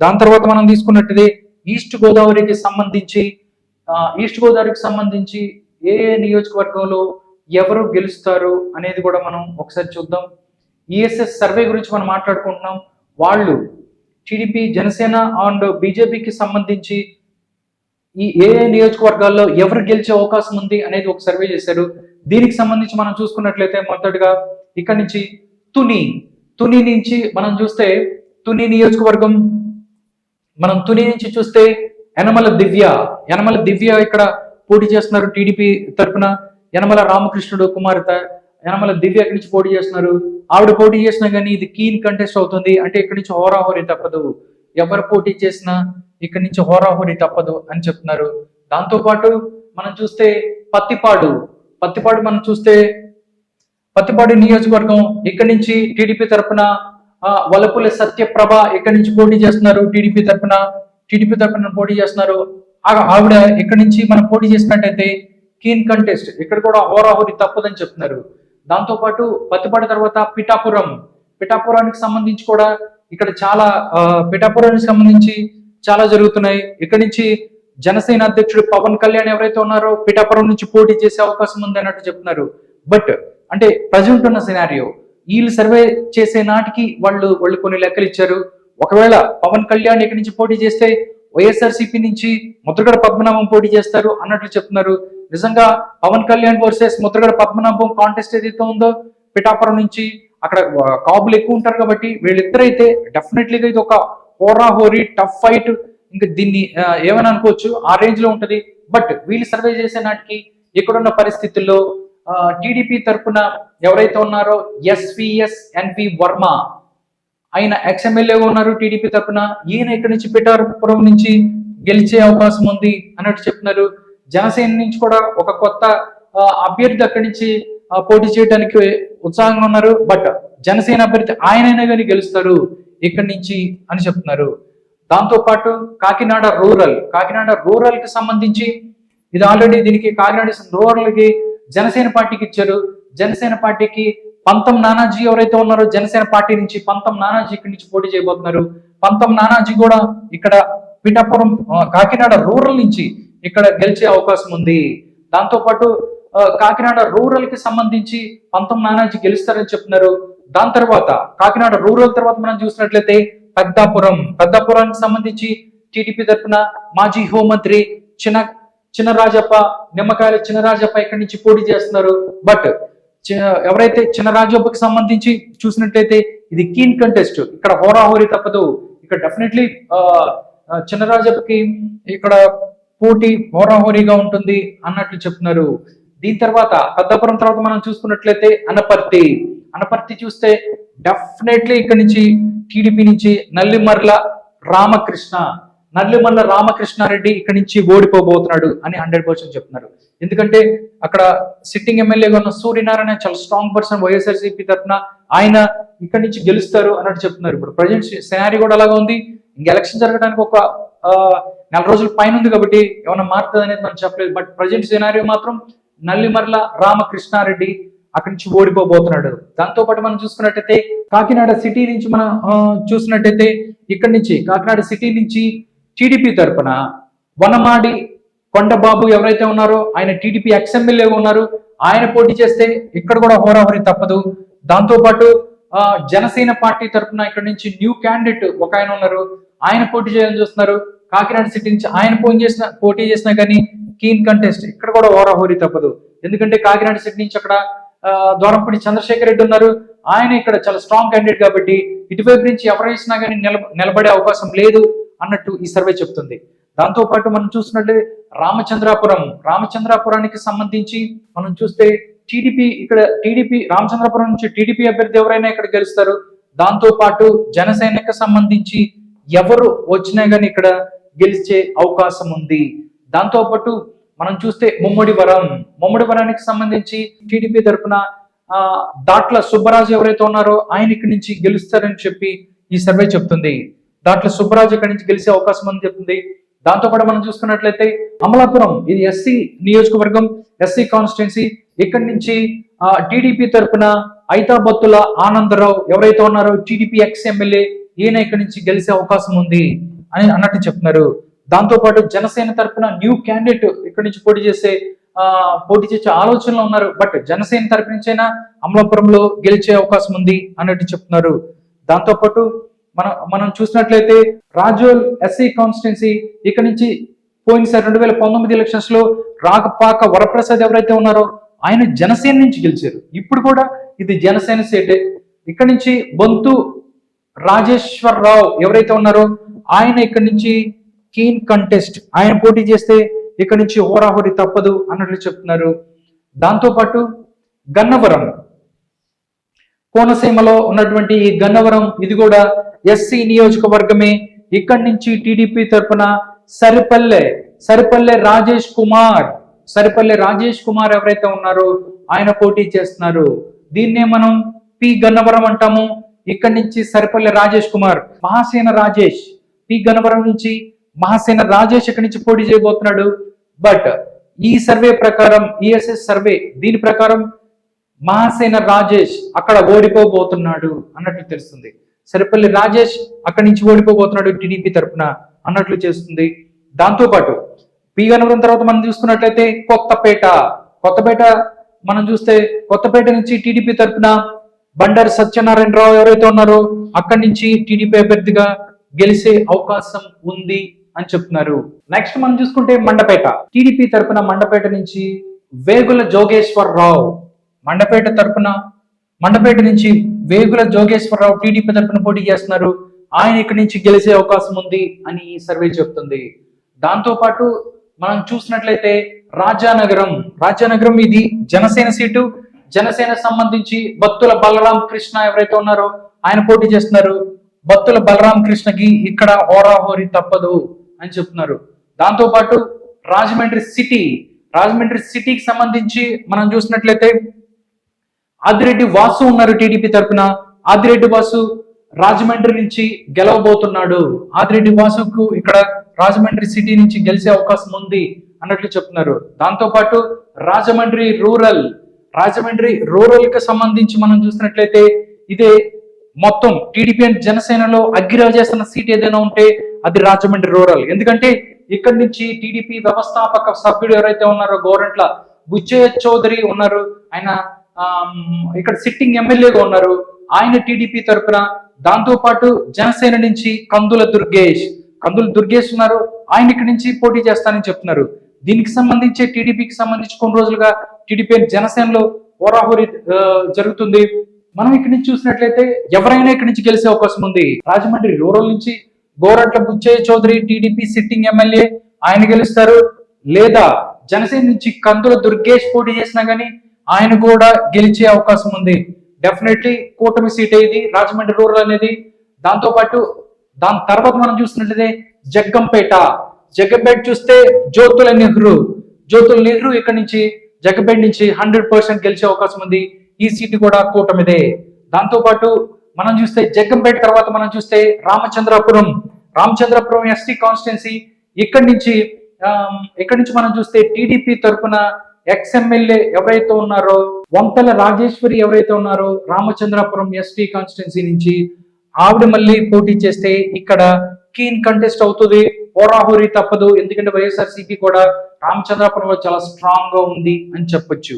దాని తర్వాత మనం తీసుకున్నట్టుదే ఈస్ట్ గోదావరికి సంబంధించి ఈస్ట్ గోదావరికి సంబంధించి ఏ ఏ నియోజకవర్గంలో ఎవరు గెలుస్తారు అనేది కూడా మనం ఒకసారి చూద్దాం. ఈఎస్ఎస్ సర్వే గురించి మనం మాట్లాడుకుంటున్నాం. వాళ్ళు టీడీపీ జనసేన అండ్ బీజేపీకి సంబంధించి ఈ ఏ ఏ నియోజకవర్గాల్లో ఎవరు గెలిచే అవకాశం ఉంది అనేది ఒక సర్వే చేశారు. దీనికి సంబంధించి మనం చూసుకున్నట్లయితే మొదటగా ఇక్కడ నుంచి తుని తుని నుంచి మనం చూస్తే తుని నియోజకవర్గం మనం తుని నుంచి చూస్తే యనమల దివ్య యనమల దివ్య ఇక్కడ పోటీ చేస్తున్నారు టీడీపీ తరపున. యనమల రామకృష్ణుడు కుమార్తె యనమల దివ్య ఇక్కడి నుంచి పోటీ చేస్తున్నారు? ఆవిడ పోటీ చేసినా కానీ ఇది కీన్ కంటెస్ట్ అవుతుంది. అంటే ఇక్కడి నుంచి హోరాహోరీ తప్పదు. ఎవరు పోటీ చేసినా ఇక్కడి నుంచి హోరాహోరీ తప్పదు అని చెప్తున్నారు. దాంతో పాటు మనం చూస్తే పత్తిపాడు. పత్తిపాడు మనం చూస్తే పత్తిపాడు నియోజకవర్గం ఇక్కడి నుంచి టీడీపీ తరపున వలపుల సత్యప్రభ ఇక్కడి నుంచి పోటీ చేస్తున్నారు? టీడీపీ తరఫున టీడీపీ తరఫున పోటీ చేస్తున్నారు. ఆ- ఆవిడ ఇక్కడి నుంచి మనం పోటీ చేసినట్టయితే కీన్ కంటెస్ట్ ఇక్కడ కూడా హోరాహోరి తప్పదని చెప్తున్నారు. దాంతో పాటు పత్తిపాడు తర్వాత పిఠాపురం పిఠాపురానికి సంబంధించి కూడా ఇక్కడ చాలా పిఠాపురానికి సంబంధించి చాలా జరుగుతున్నాయి. ఇక్కడి నుంచి జనసేన అధ్యక్షుడు పవన్ కళ్యాణ్ ఎవరైతే ఉన్నారో పిఠాపురం నుంచి పోటీ చేసే అవకాశం ఉంది అన్నట్టు చెప్తున్నారు. బట్ అంటే ప్రజెంట్ ఉన్న సినారియో వీళ్ళు సర్వే చేసే నాటికి వాళ్ళు వాళ్ళు కొన్ని లెక్కలు ఇచ్చారు. ఒకవేళ పవన్ కళ్యాణ్ ఇక్కడి నుంచి పోటీ చేస్తే వైఎస్ఆర్సీపీ నుంచి ముద్రగడ పద్మనాభం పోటీ చేస్తారు అన్నట్లు చెప్తున్నారు. నిజంగా పవన్ కళ్యాణ్ వర్సెస్ ముద్రగడ పద్మనాభం కాంటెస్ట్ ఏదైతే ఉందో పిఠాపురం నుంచి అక్కడ కాబులు ఎక్కువ ఉంటారు కాబట్టి వీళ్ళిద్దరైతే డెఫినెట్లీగా ఇది ఒక హోరా హోరీ టఫ్ ఫైట్ ఇంకా దీన్ని ఏమని అనుకోవచ్చు? ఆ రేంజ్లో ఉంటది. బట్ వీళ్ళు సర్వే చేసే నాటికి ఇక్కడున్న పరిస్థితుల్లో టీడీపీ తరపున ఎవరైతే ఉన్నారో ఎస్విఎస్ ఎన్వి వర్మ ఆయన ఎక్స్ఎమ్మెల్యేగా ఉన్నారు టీడీపీ తరపున. ఈయన ఇక్కడి నుంచి పిఠారపురం నుంచి గెలిచే అవకాశం ఉంది అన్నట్టు చెప్తున్నారు. జనసేన నుంచి కూడా ఒక కొత్త అభ్యర్థి అక్కడి నుంచి పోటీ చేయడానికి ఉత్సాహంగా ఉన్నారు. బట్ జనసేన అభ్యర్థి ఆయనైనా కానీ గెలుస్తారు ఇక్కడి నుంచి అని చెప్తున్నారు. దాంతో పాటు కాకినాడ రూరల్ కాకినాడ రూరల్కి సంబంధించి ఇది ఆల్రెడీ దీనికి కాకినాడ రూరల్కి జనసేన పార్టీకి ఇచ్చారు. జనసేన పార్టీకి పంతం నానాజీ ఎవరైతే ఉన్నారో జనసేన పార్టీ నుంచి పంతం నానాజీ ఇక్కడి నుంచి పోటీ చేయబోతున్నారు. పంతం నానాజీ కూడా ఇక్కడ పిఠాపురం కాకినాడ రూరల్ నుంచి ఇక్కడ గెలిచే అవకాశం ఉంది. దాంతో పాటు కాకినాడ రూరల్కి సంబంధించి పంతం నానాజీ గెలుస్తారని చెప్తున్నారు. దాని తర్వాత కాకినాడ రూరల్ తర్వాత మనం చూసినట్లయితే పెద్దాపురం. పెద్దాపురానికి సంబంధించి టీడీపీ తరఫున మాజీ హోంమంత్రి చిన్న చిన్నరాజప్ప నిమ్మకాయల చిన్నరాజప్ప ఇక్కడి నుంచి పోటీ చేస్తున్నారు. బట్ ఎవరైతే చిన్నరాజప్పకి సంబంధించి చూసినట్లయితే ఇది కీన్ కంటెస్ట్ ఇక్కడ హోరాహోరీ తప్పదు. ఇక్కడ డెఫినెట్లీ చిన్నరాజప్పకి ఇక్కడ పోటీ హోరాహోరీగా ఉంటుంది అన్నట్లు చెప్తున్నారు. దీని తర్వాత పెద్దపురం తర్వాత మనం చూసుకున్నట్లయితే అనపర్తి. అనపర్తి చూస్తే డెఫినెట్లీ ఇక్కడ నుంచి టీడీపీ నుంచి నల్లిమర్ల రామకృష్ణ. నల్లిమల్ల రామకృష్ణారెడ్డి ఇక్కడ నుంచి ఓడిపోబోతున్నాడు అని హండ్రెడ్ పర్సెంట్ చెప్తున్నారు. ఎందుకంటే అక్కడ సిట్టింగ్ ఎమ్మెల్యేగా ఉన్న సూర్యనారాయణ చాలా స్ట్రాంగ్ పర్సన్ వైఎస్ఆర్సీపీ తరఫున ఆయన ఇక్కడ నుంచి గెలుస్తారు అన్నట్టు చెప్తున్నారు. ఇప్పుడు ప్రజెంట్ సినారీ కూడా అలాగా ఉంది. ఇంక ఎలక్షన్ జరగడానికి ఒక నెల రోజుల పైన ఉంది కాబట్టి ఏమైనా మారుతుంది అనేది మనం చెప్పలేదు. బట్ ప్రజెంట్ సినారీ మాత్రం నల్లిమర్ల రామకృష్ణారెడ్డి అక్కడి నుంచి ఓడిపోబోతున్నాడు. దాంతో పాటు మనం చూసుకున్నట్టయితే కాకినాడ సిటీ నుంచి మనం చూసినట్టయితే ఇక్కడి నుంచి కాకినాడ సిటీ నుంచి టీడీపీ తరపున వనమాడి కొండబాబు ఎవరైతే ఉన్నారో ఆయన టీడీపీ ఎక్స్ఎమ్మెల్యే ఉన్నారు. ఆయన పోటీ చేస్తే ఇక్కడ కూడా హోరాహోరీ తప్పదు. దాంతో పాటు ఆ, జనసేన పార్టీ తరపున ఇక్కడ నుంచి న్యూ క్యాండిడేట్ ఒక ఆయన ఉన్నారు. ఆయన పోటీ చేయాలని చూస్తున్నారు. కాకినాడ సిటీ నుంచి ఆయన పోటీ చేసిన పోటీ చేసినా కానీ కీన్ కంటెస్ట్ ఇక్కడ కూడా హోరాహోరీ తప్పదు. ఎందుకంటే కాకినాడ సిటీ నుంచి అక్కడ దూరంపూడి చంద్రశేఖర్ రెడ్డి ఉన్నారు. ఆయన ఇక్కడ చాలా స్ట్రాంగ్ క్యాండిడేట్ కాబట్టి ఇటువైపు నుంచి ఎవరు వేసినా కానీ నిలబడే అవకాశం లేదు. అన్నట్టు ఈ సర్వే చెప్తుంది. దాంతోపాటు మనం చూసినట్లే రామచంద్రాపురం రామచంద్రాపురానికి సంబంధించి మనం చూస్తే టీడీపీ ఇక్కడ టీడీపీ రామచంద్రాపురం నుంచి టీడీపీ అభ్యర్థి ఎవరైనా ఇక్కడ గెలుస్తారు? దాంతో పాటు జనసేనకు సంబంధించి ఎవరు వచ్చినా కానీ ఇక్కడ గెలిచే అవకాశం ఉంది. దాంతో పాటు మనం చూస్తే ముమ్మడివరం వరం వరానికి సంబంధించి టీడీపీ తరఫున ఆ, దాట్ల సుబ్బరాజు ఎవరైతే ఉన్నారో ఆయన ఇక్కడి నుంచి గెలుస్తారని చెప్పి ఈ సర్వే చెప్తుంది. దాంట్లో సుబ్బరాజు ఇక్కడి నుంచి గెలిచే అవకాశం అని చెప్తుంది. దాంతో పాటు మనం చూసుకున్నట్లయితే అమలాపురం ఇది ఎస్సీ నియోజకవర్గం ఎస్సీ కాన్స్టిట్యున్సీ. ఇక్కడి నుంచి టీడీపీ తరఫున ఐతాబత్తుల ఆనందరావు ఎవరైతే ఉన్నారో టీడీపీ ఎక్స్ ఎమ్మెల్యే ఈయన ఇక్కడి నుంచి గెలిచే అవకాశం ఉంది అని అన్నట్టు చెప్తున్నారు. దాంతో పాటు జనసేన తరపున న్యూ క్యాండిడేట్ ఇక్కడి నుంచి పోటీ చేసే ఆ పోటీ చేసే ఆలోచనలో ఉన్నారు. బట్ జనసేన తరపు నుంచైనా అమలాపురంలో గెలిచే అవకాశం ఉంది అన్నట్టు చెప్తున్నారు. దాంతోపాటు మనం మనం చూసినట్లయితే రాజోల్ ఎస్సీ కాన్స్టిట్యున్సీ ఇక్కడ నుంచి పోయినసారి రెండు వేల పంతొమ్మిది ఎలక్షన్స్లో రాకపాక వరప్రసాద్ ఎవరైతే ఉన్నారో ఆయన జనసేన నుంచి గెలిచారు. ఇప్పుడు కూడా ఇది జనసేన సీటే. ఇక్కడ నుంచి బొంతు రాజేశ్వరరావు ఎవరైతే ఉన్నారో ఆయన ఇక్కడ నుంచి కీన్ కంటెస్ట్. ఆయన పోటీ చేస్తే ఇక్కడ నుంచి హోరాహోరి తప్పదు అన్నట్లు చెప్తున్నారు. దాంతో పాటు గన్నవరం. కోనసీమలో ఉన్నటువంటి ఈ గన్నవరం ఇది కూడా ఎస్సీ నియోజకవర్గమే. ఇక్కడి నుంచి టీడీపీ తరఫున సరిపల్లె సరిపల్లె రాజేష్ కుమార్. సరిపల్లె రాజేష్ కుమార్ ఎవరైతే ఉన్నారో ఆయన పోటీ చేస్తున్నారు. దీన్నే మనం పి గన్నవరం అంటాము. ఇక్కడి నుంచి సరిపల్లె రాజేష్ కుమార్ మహాసేన రాజేష్. పి గన్నవరం నుంచి మహాసేన రాజేష్ ఇక్కడి నుంచి పోటీ చేయబోతున్నాడు. బట్ ఈ సర్వే ప్రకారం ఈఎస్ఎస్ సర్వే దీని ప్రకారం మహాసేన రాజేష్ అక్కడ ఓడిపోబోతున్నాడు అన్నట్లు తెలుస్తుంది. సరిపల్లి రాజేష్ అక్కడి నుంచి ఓడిపోబోతున్నాడు టీడీపీ తరఫున అన్నట్లు చేస్తుంది. దాంతో పాటు పి గన్నవరం తర్వాత మనం చూసుకున్నట్లయితే కొత్తపేట. కొత్తపేట మనం చూస్తే కొత్తపేట నుంచి టీడీపీ తరఫున బండారు సత్యనారాయణరావు ఎవరైతే ఉన్నారో అక్కడి నుంచి టీడీపీ అభ్యర్థిగా గెలిచే అవకాశం ఉంది అని చెప్తున్నారు. నెక్స్ట్ మనం చూసుకుంటే మండపేట. టీడీపీ తరపున మండపేట నుంచి వేగుల జోగేశ్వర్ రావు మండపేట తరపున మండపేట నుంచి వేగుల జోగేశ్వరరావు టీడీపీ తరఫున పోటీ చేస్తున్నారు. ఆయన ఇక్కడి నుంచి గెలిచే అవకాశం ఉంది అని ఈ సర్వే చెప్తుంది. దాంతో పాటు మనం చూసినట్లయితే రాజానగరం రాజానగరం ఇది జనసేన సీటు. జనసేన సంబంధించి బత్తుల బలరాం కృష్ణ ఎవరైతే ఉన్నారో ఆయన పోటీ చేస్తున్నారు. బత్తుల బలరాం కృష్ణకి ఇక్కడ హోరాహోరీ తప్పదు అని చెప్తున్నారు. దాంతో పాటు రాజమండ్రి సిటీ రాజమండ్రి సిటీకి సంబంధించి మనం చూసినట్లయితే ఆదిరెడ్డి వాసు ఉన్నారు టీడీపీ తరపున ఆదిరెడ్డి వాసు రాజమండ్రి నుంచి గెలవబోతున్నాడు. ఆదిరెడ్డి వాసుకు ఇక్కడ రాజమండ్రి సిటీ నుంచి గెలిచే అవకాశం ఉంది అన్నట్లు చెప్తున్నారు. దాంతో పాటు రాజమండ్రి రూరల్ రాజమండ్రి రూరల్కి సంబంధించి మనం చూసినట్లయితే ఇదే మొత్తం టీడీపీ అండ్ జనసేనలో అగ్గిరా చేస్తున్న సీట్ ఏదైనా ఉంటే అది రాజమండ్రి రూరల్. ఎందుకంటే ఇక్కడి నుంచి టీడీపీ వ్యవస్థాపక సభ్యుడు ఎవరైతే ఉన్నారో గోరంట్ల బుచ్చయ్య చౌదరి ఉన్నారు. ఆయన ఇక్కడ సిట్టింగ్ ఎమ్మెల్యేగా ఉన్నారు. ఆయన టీడీపీ తరఫున దాంతో పాటు జనసేన నుంచి కందుల దుర్గేష్. కందుల దుర్గేష్ ఉన్నారు. ఆయన ఇక్కడి నుంచి పోటీ చేస్తానని చెప్తున్నారు. దీనికి సంబంధించి టీడీపీకి సంబంధించి కొన్ని రోజులుగా టీడీపీ జనసేనలో హోరాహోరీ జరుగుతుంది. మనం ఇక్కడి నుంచి చూసినట్లయితే ఎవరైనా ఇక్కడి నుంచి గెలిచే అవకాశం ఉంది. రాజమండ్రి రూరల్ నుంచి Gorantla Butchaiah Chowdary TDP sitting MLA ఆయన గెలుస్తారు. లేదా జనసేన నుంచి కందుల దుర్గేష్ పోటీ చేసినా గానీ ఆయన కూడా గెలిచే అవకాశం ఉంది. డెఫినెట్లీ కూటమి సీట్ ఇది రాజమండ్రి రూరల్ అనేది దాంతో పాటు దాని తర్వాత మనం చూసినట్లయితే జగ్గంపేట. జగ్గంపేట చూస్తే జ్యోతుల నెహ్రూ. జ్యోతుల నెహ్రూ ఇక్కడ నుంచి జగ్గంపేట నుంచి హండ్రెడ్ పర్సెంట్ గెలిచే అవకాశం ఉంది. ఈ సీటు కూడా కూటమిదే. దాంతో పాటు మనం చూస్తే జగ్గంపేట తర్వాత మనం చూస్తే రామచంద్రపురం. రామచంద్రపురం ఎస్టీ కాన్స్టిట్యున్సీ ఇక్కడి నుంచి ఇక్కడి నుంచి మనం చూస్తే టీడీపీ తరఫున ఎక్స్ ఎమ్మెల్యే ఎవరైతే ఉన్నారో వంతల రాజేశ్వరి ఎవరైతే ఉన్నారో రామచంద్రపురం ఎస్టీ కాన్స్టిట్యున్సీ నుంచి ఆవిడ మళ్ళీ పోటీ చేస్తే ఇక్కడ కీన్ కంటెస్ట్ అవుతుంది. హోరాహోరీ తప్పదు. ఎందుకంటే వైఎస్ఆర్సీపీ కూడా రామచంద్రపురంలో చాలా స్ట్రాంగ్గా ఉంది అని చెప్పొచ్చు.